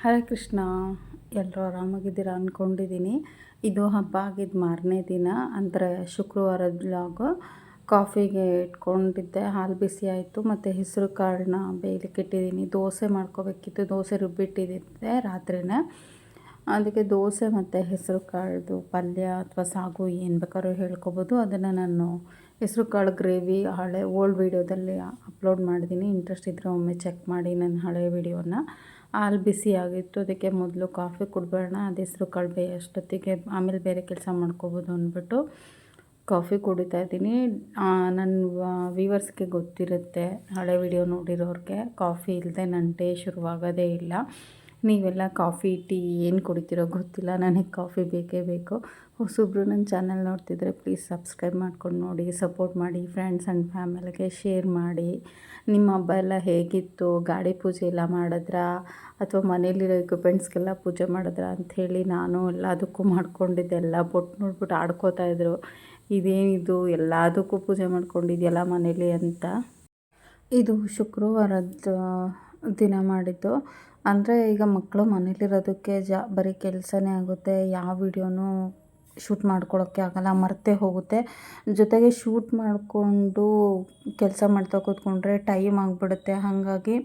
ಹರೇ ಕೃಷ್ಣ ಎಲ್ಲರೂ ಆರಾಮಾಗಿದ್ದೀರಾ ಅಂದ್ಕೊಂಡಿದ್ದೀನಿ ಇದು ಹಬ್ಬ ಆಗಿದ್ದು ಮಾರನೇ ದಿನ, ಅಂದರೆ ಶುಕ್ರವಾರದ ಬ್ಲಾಗು ಕಾಫಿಗೆ ಇಟ್ಕೊಂಡಿದ್ದೆ, ಹಾಲು ಬಿಸಿ ಆಯಿತು, ಮತ್ತು ಹೆಸರು ಕಾಳನ್ನ ಬೇಯಲಿಕ್ಕೆ ಇಟ್ಟಿದ್ದೀನಿ ದೋಸೆ ಮಾಡ್ಕೋಬೇಕಿತ್ತು, ದೋಸೆ ರುಬ್ಬಿಟ್ಟಿದ್ದೆ ರಾತ್ರಿನೇ. ಅದಕ್ಕೆ ದೋಸೆ ಮತ್ತು ಹೆಸರು ಕಾಳ್ದು ಪಲ್ಯ ಅಥವಾ ಸಾಗು ಏನು ಬೇಕಾದ್ರೂ ಹೇಳ್ಕೊಬೋದು. ಅದನ್ನು ನಾನು ಹೆಸರು ಕಾಳು ಗ್ರೇವಿ, ಹಳೆ ಓಲ್ಡ್ ವೀಡಿಯೋದಲ್ಲಿ ಅಪ್ಲೋಡ್ ಮಾಡಿದ್ದೀನಿ ಇಂಟ್ರೆಸ್ಟ್ ಇದ್ದರೆ ಒಮ್ಮೆ ಚೆಕ್ ಮಾಡಿ ನನ್ನ ಹಳೆ ವೀಡಿಯೋನ. ಹಾಲು ಬಿಸಿ ಆಗಿತ್ತು, ಅದಕ್ಕೆ ಮೊದಲು ಕಾಫಿ ಕುಡ್ಬೇಡ ಅದು ಹೆಸರು ಕಳ್ಬೆ ಅಷ್ಟೊತ್ತಿಗೆ, ಆಮೇಲೆ ಬೇರೆ ಕೆಲಸ ಮಾಡ್ಕೋಬೋದು ಅಂದ್ಬಿಟ್ಟು ಕಾಫಿ ಕುಡಿತಾ ಇದ್ದೀನಿ. ನನ್ನ ವೀವರ್ಸ್ಗೆ ಗೊತ್ತಿರುತ್ತೆ, ಹಳೆ ವಿಡಿಯೋ ನೋಡಿರೋರಿಗೆ ಕಾಫಿ ಇಲ್ಲದೆ ನನ್ನ ಡೇ ಶುರುವಾಗೋದೇ ಇಲ್ಲ. ನೀವೆಲ್ಲ ಕಾಫಿ, ಟೀ ಏನು ಕುಡಿತೀರೋ ಗೊತ್ತಿಲ್ಲ. ನನಗೆ ಕಾಫಿ ಬೇಕೇ ಬೇಕು. ಹೊಸಬ್ರು ನನ್ನ ಚಾನಲ್ ನೋಡ್ತಿದ್ರೆ ಪ್ಲೀಸ್ ಸಬ್ಸ್ಕ್ರೈಬ್ ಮಾಡ್ಕೊಂಡು ನೋಡಿ ಸಪೋರ್ಟ್ ಮಾಡಿ ಫ್ರೆಂಡ್ಸ್ ಆ್ಯಂಡ್ ಫ್ಯಾಮಿಲಿಗೆ ಶೇರ್ ಮಾಡಿ. ನಿಮ್ಮ ಹಬ್ಬ ಎಲ್ಲ ಹೇಗಿತ್ತು? ಗಾಡಿ ಪೂಜೆ ಎಲ್ಲ ಮಾಡಿದ್ರಾ? ಅಥವಾ ಮನೇಲಿರೋ ಇಕ್ವಿಪ್ಮೆಂಟ್ಸ್ಗೆಲ್ಲ ಪೂಜೆ ಮಾಡಿದ್ರಾ ಅಂಥೇಳಿ ನಾನು ಎಲ್ಲದಕ್ಕೂ ಮಾಡ್ಕೊಂಡಿದ್ದೆ. ಎಲ್ಲ ಬೊಟ್ಟು ನೋಡ್ಬಿಟ್ಟು ಆಡ್ಕೋತಾ ಇದ್ರು. ಇದೇನಿದು? ಎಲ್ಲದಕ್ಕೂ ಪೂಜೆ ಮಾಡ್ಕೊಂಡಿದ್ಯಲ್ಲ ಮನೇಲಿ ಅಂತ. ಇದು ಶುಕ್ರವಾರದ ದಿನ ಮಾಡಿದ್ದು. ಅಂದರೆ ಈಗ ಮಕ್ಕಳು ಮನೇಲಿರೋದಕ್ಕೆ ಜಾ, ಬರೀ ಕೆಲಸನೇ ಆಗುತ್ತೆ. ಯಾವ ವಿಡಿಯೋನೂ ಶೂಟ್ ಮಾಡ್ಕೊಳ್ಳೋಕ್ಕೆ ಆಗಲ್ಲ, ಮರೆತೇ ಹೋಗುತ್ತೆ. ಜೊತೆಗೆ ಶೂಟ್ ಮಾಡಿಕೊಂಡು ಕೆಲಸ ಮಾಡ್ತಾ ಕೂತ್ಕೊಂಡ್ರೆ ಟೈಮ್ ಆಗಿಬಿಡುತ್ತೆ. ಹಾಗಾಗಿ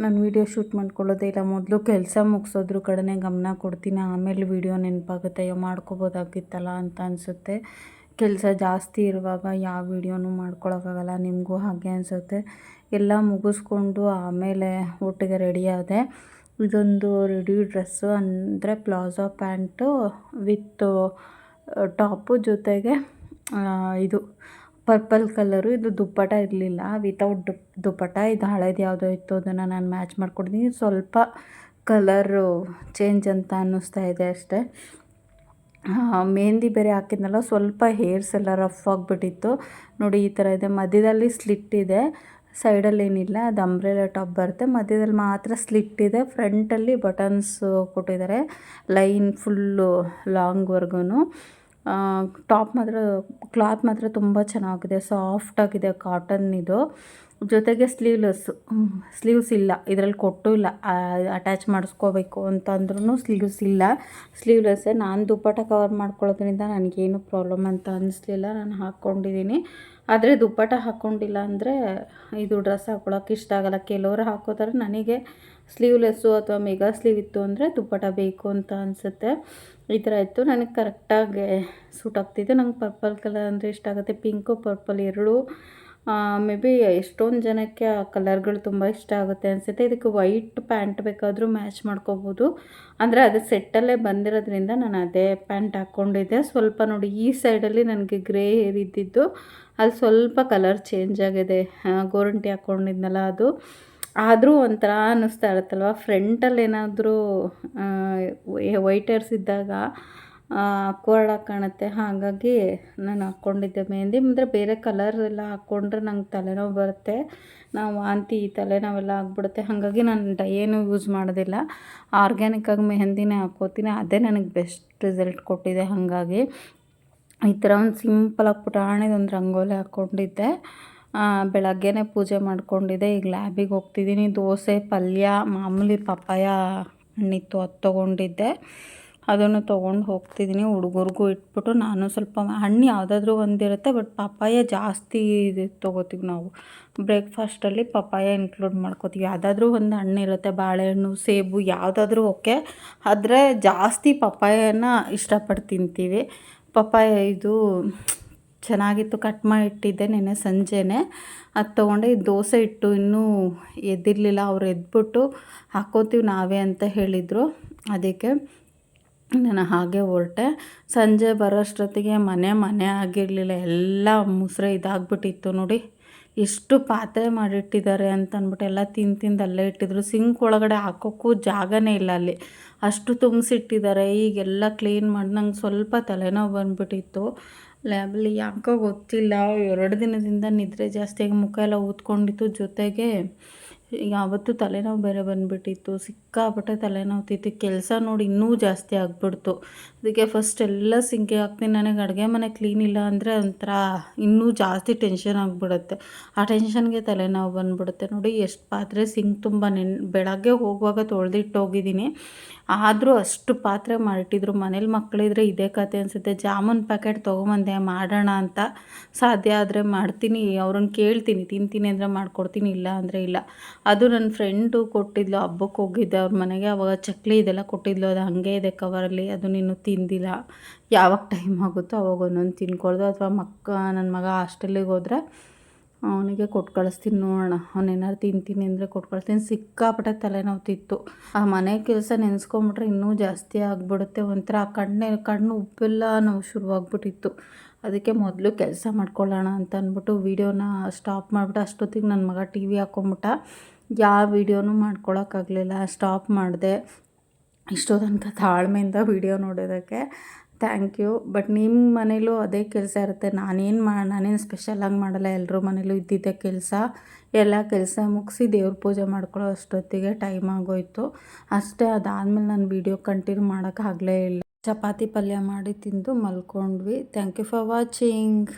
ನಾನು ವೀಡಿಯೋ ಶೂಟ್ ಮಾಡ್ಕೊಳ್ಳೋದೇ ಇಲ್ಲ. ಮೊದಲು ಕೆಲಸ ಮುಗಿಸೋದ್ರ ಕಡೆನೇ ಗಮನ ಕೊಡ್ತೀನಿ. ಆಮೇಲೆ ವೀಡಿಯೋ ನೆನಪಾಗುತ್ತೆ. ಅಯ್ಯೋ, ಮಾಡ್ಕೋಬೋದಾಗಿತ್ತಲ್ಲ ಅಂತ ಅನಿಸುತ್ತೆ. ಕೆಲಸ ಜಾಸ್ತಿ ಇರುವಾಗ ಯಾವ ವೀಡಿಯೋನೂ ಮಾಡ್ಕೊಳ್ಳೋಕ್ಕಾಗಲ್ಲ ನಿಮಗೂ ಹಾಗೆ ಅನಿಸುತ್ತೆ. ಎಲ್ಲ ಮುಗಿಸ್ಕೊಂಡು ಆಮೇಲೆ ಒಟ್ಟಿಗೆ ರೆಡಿ ಆದೆ. ಇದೊಂದು ರೆಡಿ ಡ್ರೆಸ್ಸು ಅಂದರೆ ಪ್ಲಾಜೋ ಪ್ಯಾಂಟು ವಿತ್ ಟಾಪು ಜೊತೆಗೆ ಇದು ಪರ್ಪಲ್ ಕಲರು. ಇದು ದುಪ್ಪಟ ಇರಲಿಲ್ಲ. ವಿತೌಟ್ ದುಪ್ ದುಪ್ಪಟ ಇದು ಹಳೇದು ಯಾವುದೋ ಇತ್ತು. ಅದನ್ನು ನಾನು ಮ್ಯಾಚ್ ಮಾಡ್ಕೊಡ್ತೀನಿ. ಸ್ವಲ್ಪ ಕಲರು ಚೇಂಜ್ ಅಂತ ಅನ್ನಿಸ್ತಾ ಇದೆ ಅಷ್ಟೇ. ಮೆಹಂದಿ ಬೇರೆ ಹಾಕಿದ್ನಲ್ಲ. ಸ್ವಲ್ಪ ಹೇರ್ಸ್ ಎಲ್ಲ ರಫ್ ಆಗಿಬಿಟ್ಟಿತ್ತು. ನೋಡಿ ಈ ಥರ ಇದೆ. ಮಧ್ಯದಲ್ಲಿ ಸ್ಲಿಟ್ ಇದೆ. ಸೈಡಲ್ಲಿ ಏನಿಲ್ಲ ಅದು ಅಂಬ್ರೆಲಾ ಟಾಪ್ ಬರುತ್ತೆ. ಮಧ್ಯದಲ್ಲಿ ಮಾತ್ರ ಸ್ಲಿಟ್ ಇದೆ. ಫ್ರಂಟಲ್ಲಿ ಬಟನ್ಸ್ ಕೊಟ್ಟಿದ್ದಾರೆ. ಲೈನ್ ಫುಲ್ಲು ಲಾಂಗ್ವರ್ಗೂ ಟಾಪ್ ಮಾತ್ರ ಕ್ಲಾತ್ ಮಾತ್ರ ತುಂಬ ಚೆನ್ನಾಗಿದೆ. ಸಾಫ್ಟಾಗಿದೆ ಕಾಟನ್ ಇದು. ಜೊತೆಗೆ ಸ್ಲೀವ್ಲೆಸ್ಸು ಸ್ಲೀವ್ಸ್ ಇಲ್ಲ. ಇದರಲ್ಲಿ ಕೊಟ್ಟು ಇಲ್ಲ. ಅಟ್ಯಾಚ್ ಮಾಡಿಸ್ಕೋಬೇಕು ಅಂತಂದ್ರೂ ಸ್ಲೀವ್ಸ್ ಇಲ್ಲ. ಸ್ಲೀವ್ಲೆಸ್ಸೇ ನಾನು ದುಪ್ಪಟ್ಟ ಕವರ್ ಮಾಡ್ಕೊಳ್ಳೋದ್ರಿಂದ ನನಗೇನು ಪ್ರಾಬ್ಲಮ್ ಅಂತ ಅನ್ನಿಸ್ಲಿಲ್ಲ ನಾನು ಹಾಕ್ಕೊಂಡಿದ್ದೀನಿ ಆದರೆ ದುಪ್ಪಟ್ಟ ಹಾಕ್ಕೊಂಡಿಲ್ಲ ಅಂದರೆ ಇದು ಡ್ರೆಸ್ ಹಾಕ್ಕೊಳಕ್ಕೆ ಇಷ್ಟ ಆಗಲ್ಲ. ಕೆಲವರು ಹಾಕೋತಾರೆ. ನನಗೆ ಸ್ಲೀವ್ಲೆಸ್ಸು ಅಥವಾ ಮೆಗಾ ಸ್ಲೀವ್ ಇತ್ತು ಅಂದರೆ ದುಪ್ಪಟ ಬೇಕು ಅಂತ ಅನಿಸುತ್ತೆ. ಈ ಥರ ಇತ್ತು. ನನಗೆ ಕರೆಕ್ಟಾಗಿ ಸೂಟ್ ಆಗ್ತಿತ್ತು. ನಂಗೆ ಪರ್ಪಲ್ ಕಲರ್ ಅಂದರೆ ಇಷ್ಟ ಆಗುತ್ತೆ. ಪಿಂಕು ಪರ್ಪಲ್ ಎರಡೂ ಮೇ ಬಿ ಎಷ್ಟೊಂದು ಜನಕ್ಕೆ ಆ ಕಲರ್ಗಳು ತುಂಬ ಇಷ್ಟ ಆಗುತ್ತೆ ಅನಿಸುತ್ತೆ. ಇದಕ್ಕೆ ವೈಟ್ ಪ್ಯಾಂಟ್ ಬೇಕಾದರೂ ಮ್ಯಾಚ್ ಮಾಡ್ಕೋಬೋದು. ಅಂದರೆ ಅದು ಸೆಟ್ಟಲ್ಲೇ ಬಂದಿರೋದ್ರಿಂದ ನಾನು ಅದೇ ಪ್ಯಾಂಟ್ ಹಾಕ್ಕೊಂಡಿದ್ದೆ ಸ್ವಲ್ಪ ನೋಡಿ, ಈ ಸೈಡಲ್ಲಿ ನನಗೆ ಗ್ರೇ ಹೇರ್ ಇದ್ದಿದ್ದು. ಅಲ್ಲಿ ಸ್ವಲ್ಪ ಕಲರ್ ಚೇಂಜ್ ಆಗಿದೆ. ಗೋರಂಟಿ ಹಾಕ್ಕೊಂಡಿದ್ನಲ್ಲ ಅದು. ಆದರೂ ಒಂಥರ ಅನ್ನಿಸ್ತಾ ಇರುತ್ತಲ್ವ? ಫ್ರಂಟಲ್ಲಿ ಏನಾದರೂ ವೈಟ್ ಹೇರ್ಸ್ ಇದ್ದಾಗ ಕೋಲ್ಡಾಗಿ ಕಾಣುತ್ತೆ. ಹಾಗಾಗಿ ನಾನು ಹಾಕ್ಕೊಂಡಿದ್ದೆ ಮೆಹಂದಿ ಅಂದರೆ ಬೇರೆ ಕಲರ್ ಎಲ್ಲ ಹಾಕ್ಕೊಂಡ್ರೆ ನಂಗೆ ತಲೆನೋವು ಬರುತ್ತೆ. ನಾವು ವಾಂತಿ ತಲೆನೋವೆಲ್ಲ ಆಗಿಬಿಡುತ್ತೆ. ಹಾಗಾಗಿ ನಾನು ಡೈ ಏನು ಯೂಸ್ ಮಾಡೋದಿಲ್ಲ. ಆರ್ಗ್ಯಾನಿಕ್ಕಾಗಿ ಮೆಹಂದಿನೇ ಹಾಕ್ಕೋತೀನಿ ಅದೇ ನನಗೆ ಬೆಸ್ಟ್ ರಿಸಲ್ಟ್ ಕೊಟ್ಟಿದೆ ಹಾಗಾಗಿ. ಈ ಥರ ಒಂದು ಸಿಂಪಲಾಗಿ ಪುಟಾಣಿದೊಂದು ರಂಗೋಲಿ ಹಾಕ್ಕೊಂಡಿದ್ದೆ ಬೆಳಗ್ಗೆನೇ ಪೂಜೆ ಮಾಡ್ಕೊಂಡಿದ್ದೆ. ಈಗ ಲ್ಯಾಬಿಗೆ ಹೋಗ್ತಿದ್ದೀನಿ ದೋಸೆ, ಪಲ್ಯ, ಮಾಮೂಲಿ ಪಪ್ಪಾಯ ಹಣ್ಣಿತ್ತು ಅದು ತೊಗೊಂಡಿದ್ದೆ. ಅದನ್ನು ತೊಗೊಂಡು ಹೋಗ್ತಿದ್ದೀನಿ ಹುಡುಗರಿಗೂ ಇಟ್ಬಿಟ್ಟು ನಾನು ಸ್ವಲ್ಪ ಹಣ್ಣು ಯಾವುದಾದ್ರೂ ಒಂದಿರುತ್ತೆ ಬಟ್ ಪಪ್ಪಾಯ ಜಾಸ್ತಿ ಇದು ತೊಗೋತೀವಿ ನಾವು. ಬ್ರೇಕ್ಫಾಸ್ಟಲ್ಲಿ ಪಪ್ಪಾಯ ಇನ್ಕ್ಲೂಡ್ ಮಾಡ್ಕೋತೀವಿ. ಯಾವುದಾದ್ರೂ ಒಂದು ಹಣ್ಣು ಇರುತ್ತೆ, ಬಾಳೆಹಣ್ಣು, ಸೇಬು, ಯಾವುದಾದ್ರೂ ಓಕೆ. ಆದರೆ ಜಾಸ್ತಿ ಪಪ್ಪಾಯನ ಇಷ್ಟಪಟ್ಟು ತಿಂತೀವಿ. ಪಪ್ಪಾಯ ಇದು ಚೆನ್ನಾಗಿತ್ತು ಕಟ್ ಮಾಡಿ ಇಟ್ಟಿದ್ದೆ ನೆನ್ನೆ ಸಂಜೆನೆ. ಅದು ತೊಗೊಂಡೆ ದೋಸೆ ಇಟ್ಟು ಇನ್ನೂ ಎದ್ದಿರಲಿಲ್ಲ, ಅವ್ರು ಎದ್ಬಿಟ್ಟು ಹಾಕೋತೀವಿ ನಾವೇ ಅಂತ ಹೇಳಿದರು. ಅದಕ್ಕೆ ನಾನು ಹಾಗೆ ಹೊರಟೆ. ಸಂಜೆ ಬರೋಷ್ಟೊತ್ತಿಗೆ ಮನೆ ಮನೆ ಆಗಿರಲಿಲ್ಲ, ಎಲ್ಲ ಮುಸ್ರೆ ಇದಾಗ್ಬಿಟ್ಟಿತ್ತು ನೋಡಿ. ಎಷ್ಟು ಪಾತ್ರೆ ಮಾಡಿಟ್ಟಿದ್ದಾರೆ ಅಂತ ಅಂದ್ಬಿಟ್ಟು ಎಲ್ಲ ತಿಂದು ತಿಂದು ಅಲ್ಲೇ ಇಟ್ಟಿದ್ರು. ಸಿಂಕ್ ಒಳಗಡೆ ಹಾಕೋಕ್ಕೂ ಜಾಗನೇ ಇಲ್ಲ ಅಲ್ಲಿ. ಅಷ್ಟು ತುಂಬಿಸಿಟ್ಟಿದ್ದಾರೆ, ಈಗೆಲ್ಲ ಕ್ಲೀನ್ ಮಾಡಿ, ನಂಗೆ ಸ್ವಲ್ಪ ತಲೆನೋವು ಬಂದುಬಿಟ್ಟಿತ್ತು. ಲ್ಯಾಬಲ್ಲಿ ಯಾಕೋ ಗೊತ್ತಿಲ್ಲ, ಎರಡು ದಿನದಿಂದ ನಿದ್ರೆ ಜಾಸ್ತಿಯಾಗಿ ಮುಖ ಎಲ್ಲ ಊದ್ಕೊಂಡಿತ್ತು ಜೊತೆಗೆ. ಯಾವತ್ತೂ ತಲೆನೋವು ಬೇರೆ ಬಂದುಬಿಟ್ಟಿತ್ತು, ಸಿಕ್ಕಾಪಟ್ಟೆ ತಲೆನೋವು ತಿತ್ತು ಕೆಲಸ ನೋಡಿ ಇನ್ನೂ ಜಾಸ್ತಿ ಆಗಿಬಿಡ್ತು. ಅದಕ್ಕೆ ಫಸ್ಟ್ ಎಲ್ಲ ಸಿಂಕೆ ಹಾಕ್ತೀನಿ. ನನಗೆ ಅಡುಗೆ ಮನೆ ಕ್ಲೀನ್ ಇಲ್ಲ ಅಂದರೆ ಒಂಥರ ಇನ್ನೂ ಜಾಸ್ತಿ ಟೆನ್ಷನ್ ಆಗಿಬಿಡುತ್ತೆ. ಆ ಟೆನ್ಷನ್ಗೆ ತಲೆನೋವು ಬಂದುಬಿಡುತ್ತೆ. ನೋಡಿ ಎಷ್ಟು ಪಾತ್ರೆ ಸಿಂಕ್ ತುಂಬ ನೆನ್, ಬೆಳಗ್ಗೆ ಹೋಗುವಾಗ ತೊಳೆದಿಟ್ಟೋಗಿದ್ದೀನಿ ಆದರೂ ಅಷ್ಟು ಪಾತ್ರೆ ಮಾಡಿಟ್ಟಿದ್ರು ಮನೇಲಿ ಮಕ್ಕಳಿದ್ರೆ ಇದೇ ಕತೆ ಅನಿಸುತ್ತೆ. ಜಾಮೂನ್ ಪ್ಯಾಕೆಟ್ ತೊಗೊಂಬಂದೆ, ಮಾಡೋಣ ಅಂತ ಸಾಧ್ಯ ಆದರೆ ಮಾಡ್ತೀನಿ. ಅವ್ರನ್ನ ಕೇಳ್ತೀನಿ. ತಿಂತೀನಿ ಅಂದರೆ ಮಾಡ್ಕೊಡ್ತೀನಿ, ಇಲ್ಲ ಅಂದರೆ ಇಲ್ಲ. ಅದು ನನ್ನ ಫ್ರೆಂಡು ಕೊಟ್ಟಿದ್ಲು ಹಬ್ಬಕ್ಕೆ ಹೋಗಿದ್ದೆ, ಅವ್ರ ಮನೆಗೆ ಅವಾಗ ಚಕ್ಲಿ ಇದೆಲ್ಲ ಕೊಟ್ಟಿದ್ಲು, ಅದು ಹಾಗೆ ಇದೆ ಕವರಲ್ಲಿ ಅದು ನೀನು ತಿಂದಿಲ್ಲ. ಯಾವಾಗ ಟೈಮ್ ಆಗುತ್ತೋ ಅವಾಗ ಒಂದೊಂದು ತಿನ್ಕೊಳ್ದು, ಅಥವಾ ಮಕ್ಕ ನನ್ನ ಮಗ ಹಾಸ್ಟೆಲಿಗೆ ಹೋದರೆ ಅವನಿಗೆ ಕೊಟ್ಟು ಕಳಿಸ್ತೀನಿ ನೋಡೋಣ. ಅವನೇನಾರು ತಿಂತೀನಿ ಅಂದರೆ ಕೊಟ್ಟು ಕಳಿಸ್ತೀನಿ. ಸಿಕ್ಕಾಪಟ್ಟೆ ತಲೆನೋವ್ತಿತ್ತು ಆ ಮನೆ ಕೆಲಸ ನೆನೆಸ್ಕೊಂಬಿಟ್ರೆ ಇನ್ನೂ ಜಾಸ್ತಿ ಆಗಿಬಿಡುತ್ತೆ. ಒಂಥರ ಆ ಕಣ್ಣೆ, ಕಣ್ಣು ಉಪ್ಪೆಲ್ಲ ನೋವು ಶುರುವಾಗ್ಬಿಟ್ಟಿತ್ತು. ಅದಕ್ಕೆ ಮೊದಲು ಕೆಲಸ ಮಾಡ್ಕೊಳ್ಳೋಣ ಅಂತ ಅಂದ್ಬಿಟ್ಟು, ವೀಡಿಯೋನ ಸ್ಟಾಪ್ ಮಾಡಿಬಿಟ್ಟು ಅಷ್ಟೊತ್ತಿಗೆ ನನ್ನ ಮಗ ಟಿ ವಿ ಹಾಕ್ಕೊಂಬಿಟ್ಟ ಯಾವ ವೀಡಿಯೋನೂ ಮಾಡ್ಕೊಳಕ್ಕಾಗಲಿಲ್ಲ, ಸ್ಟಾಪ್ ಮಾಡಿದೆ. ಇಷ್ಟೋ ತನಕ ತಾಳ್ಮೆಯಿಂದ ವಿಡಿಯೋ ನೋಡೋದಕ್ಕೆ. Thank you. ಬಟ್ ನಿಮ್ಮ ಮನೇಲೂ ಅದೇ ಕೆಲಸ ಇರುತ್ತೆ. ನಾನೇನು ಮಾ, ನಾನೇನು ಸ್ಪೆಷಲಾಗಿ ಮಾಡಲ್ಲ. ಎಲ್ಲರೂ ಮನೇಲೂ ಇದ್ದಿದ್ದೆ ಕೆಲಸ. ಎಲ್ಲ ಕೆಲಸ ಮುಗಿಸಿ ದೇವ್ರ ಪೂಜೆ ಮಾಡ್ಕೊಳ್ಳೋ ಅಷ್ಟೊತ್ತಿಗೆ ಟೈಮ್ ಆಗೋಯ್ತು. ಅಷ್ಟೇ ಅದಾದಮೇಲೆ ನಾನು ವೀಡಿಯೋ ಕಂಟಿನ್ಯೂ ಮಾಡೋಕ್ಕಾಗಲೇ ಇಲ್ಲ. ಚಪಾತಿ ಪಲ್ಯ ಮಾಡಿ ತಿಂದು ಮಲ್ಕೊಂಡ್ವಿ. Thank you for watching.